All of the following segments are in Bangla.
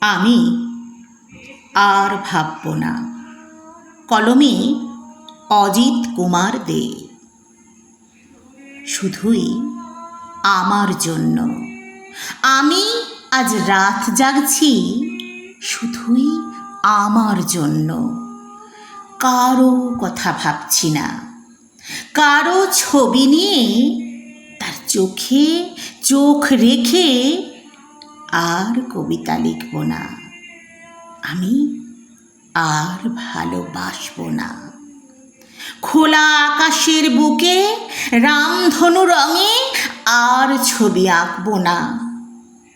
আমি আর ভাবব না। কলমে অজিত কুমার দে। শুধুই আমার জন্য। আমি আজ রাত জাগছি, শুধুই আমার জন্য। কারও কথা ভাবছি না। কারও ছবি নিয়ে তার চোখে চোখ রেখে আর কবিতা লিখব না। আমি আর ভালোবাসবো না। খোলা আকাশের বুকে রামধনু রঙে আর ছবি আঁকবো না।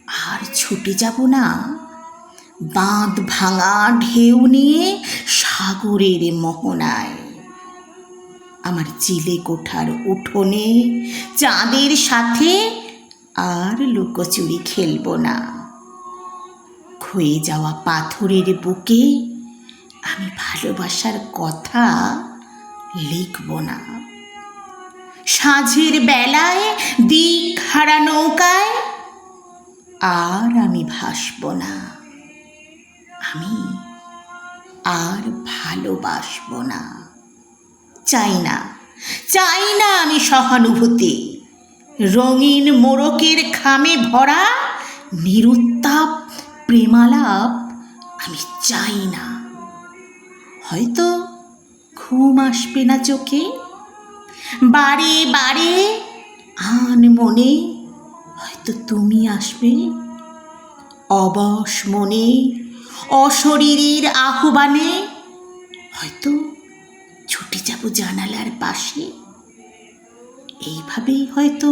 আর ছুটে যাব না। বাঁধ ভাঙা ঢেউ নিয়ে সাগরের মোহনায়। আমার চিলে কোঠার উঠোনে চাঁদের সাথে আর লুকোচুরি খেলব না। ক্ষয়ে যাওয়া পাথরের বুকে আমি ভালোবাসার কথা লিখব না। সাঁঝের বেলায় দিক হারা নৌকায় আর আমি ভাসব না। আমি আর ভালোবাসব না। চাই না চাই না আমি সহানুভূতি। রঙিন মোড়কের খামে ভরা নিরুত্তাপ প্রেমালাপ আমি চাই না। হয়তো ঘুম আসবে না চোখে। বারে বারে আন মনে হয়তো তুমি আসবে। অবশ মনে, অশরীরীর আহ্বানে হয়তো ছুটে যাব জানালার পাশে। এইভাবেই হয়তো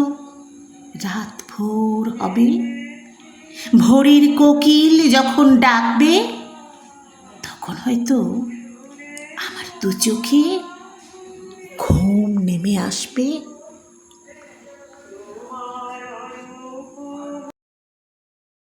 রাত ভোর হবে। ভোরের কোকিল যখন ডাকবে, তখন হয়তো আমার দু চোখে ঘুম নেমে আসবে।